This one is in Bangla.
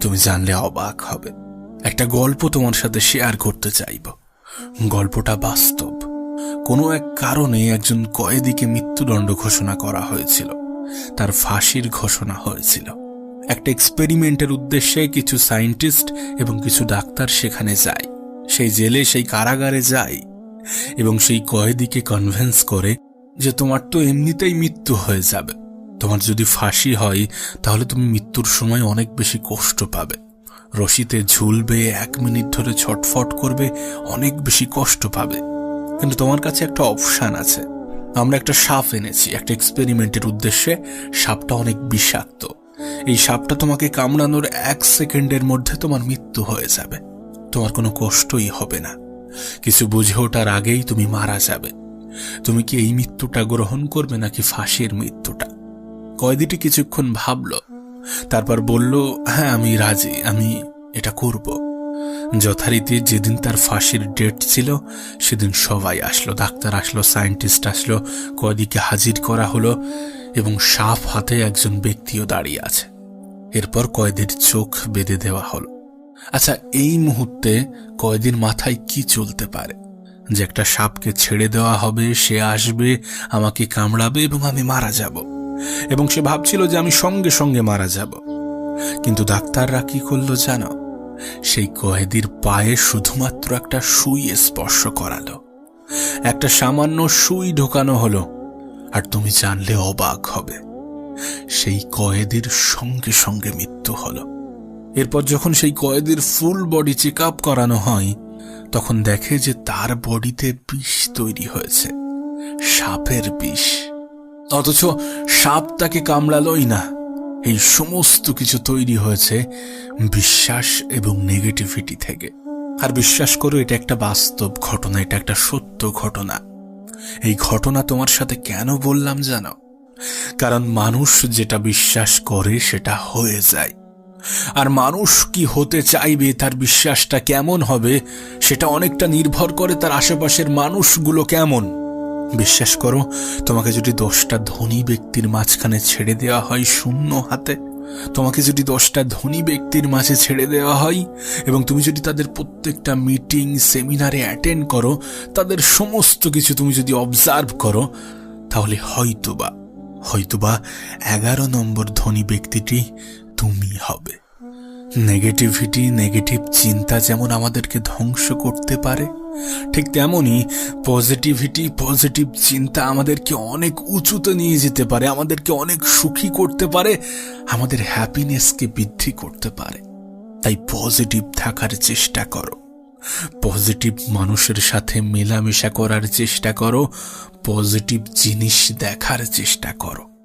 তুমি জানলে অবাক হবে। একটা গল্প তোমার সাথে শেয়ার করতে চাইব। গল্পটা বাস্তব। কোনো এক কারণে একজন কয়েদিকে মৃত্যুদণ্ড ঘোষণা করা হয়েছিল। তার ফাঁসির ঘোষণা হয়েছিল। একটা এক্সপেরিমেন্টের উদ্দেশ্যে কিছু সায়েন্টিস্ট এবং কিছু ডাক্তার সেখানে যায়। সেই জেলে সেই কারাগারে যায় এবং সেই কয়েদিকে কনভেন্স করে যে তোমার তো এমনিতেই মৃত্যু হয়ে যাবে। তোমার যদি ফাঁসি হয়, তাহলে তুমি মৃত্যুর সময় অনেক বেশি কষ্ট পাবে। রশিতে ঝুলবে এক মিনিট ধরে ছটফট করবে, অনেক বেশি কষ্ট পাবে। কিন্তু তোমার কাছে একটা অপশান আছে। আমরা একটা সাপ এনেছি, একটা এক্সপেরিমেন্টের উদ্দেশ্যে। সাপটা অনেক বিষাক্ত। এই সাপটা তোমাকে কামড়ানোর এক সেকেন্ডের মধ্যে তোমার মৃত্যু হয়ে যাবে। তোমার কোনো কষ্টই হবে না। কিছু বুঝে ওঠার আগেই তুমি মারা যাবে। তুমি কি এই মৃত্যুটা গ্রহণ করবে নাকি ফাঁসির মৃত্যুটা? কয়েদিটি কিছুক্ষণ ভাবল, তারপর বলল হ্যাঁ আমি রাজি, আমি এটা করব। যথারীতি যেদিন তার ফাঁসির ডেট ছিল, সেদিন সবাই আসলো, ডাক্তার আসলো, সায়েন্টিস্ট আসলো, কয়েদিকে হাজির করা হলো এবং সাফ হাতে একজন ব্যক্তিও দাঁড়িয়ে আছে। এরপর কয়েদির চোখ বেঁধে দেওয়া হলো। আচ্ছা এই মুহূর্তে কয়েদির মাথায় কি চলতে পারে? যে একটা সাপকে ছেড়ে দেওয়া হবে, সে আসবে, আমাকে কামড়াবে এবং আমি মারা যাব। এবং সে ভাবছিল যে আমি সঙ্গে সঙ্গে মারা যাব। কিন্তু ডাক্তাররা কি করল জানো? সেই কয়েদির পায়ে শুধুমাত্র একটা সুই স্পর্শ করালো। একটা সামান্য সুই ঢোকানো হলো, আর তুমি জানলে অবাক হবে। সেই কয়েদির সঙ্গে সঙ্গে মৃত্যু হলো। এরপর যখন সেই কয়েদির ফুল বডি চেক আপ করানো হয়, তখন দেখে যে তার বডিতে বিষ তৈরি হয়েছে। সাপের বিষ। অথচ সাপ তাকে কামড়ালোই না। এই সমস্ত কিছু তৈরি হয়েছে বিশ্বাস এবং নেগেটিভিটি থেকে। আর বিশ্বাস করো, এটা একটা বাস্তব ঘটনা, এটা একটা সত্য ঘটনা। এই ঘটনা তোমার সাথে কেন বললাম জানো? কারণ মানুষ যেটা বিশ্বাস করে, সেটা হয়ে যায়। আর মানুষ কি হতে চাইবে, তার বিশ্বাসটা কেমন হবে, সেটা অনেকটা নির্ভর করে তার আশেপাশের মানুষগুলো কেমন। বিশ্বাস করো, তোমাকে যদি দশটা ধনী ব্যক্তির মাঝখানে ছেড়ে দেওয়া হয় শূন্য হাতে, তোমাকে যদি দশটা ধনী ব্যক্তির মাঝে ছেড়ে দেওয়া হয় এবং তুমি যদি তাদের প্রত্যেকটা মিটিং, সেমিনারে অ্যাটেন্ড করো, তাদের সমস্ত কিছু তুমি যদি অবজার্ভ করো, তাহলে হয়তোবা হয়তোবা এগারো নম্বর ধনী ব্যক্তিটি তুমি হবে। নেগেটিভিটি নেগেটিভ চিন্তা যেমন আমাদেরকে ধ্বংস করতে পারে, ঠিক তেমনই পজিটিভিটি পজিটিভ চিন্তা আমাদেরকে অনেক উঁচুতে নিয়ে যেতে পারে, আমাদেরকে অনেক সুখী করতে পারে, আমাদের হ্যাপিনেসকে বৃদ্ধি করতে পারে। তাই পজিটিভ থাকার চেষ্টা করো। পজিটিভ মানুষের সাথে মেলামেশা করার চেষ্টা করো পজিটিভ জিনিস দেখার চেষ্টা করো।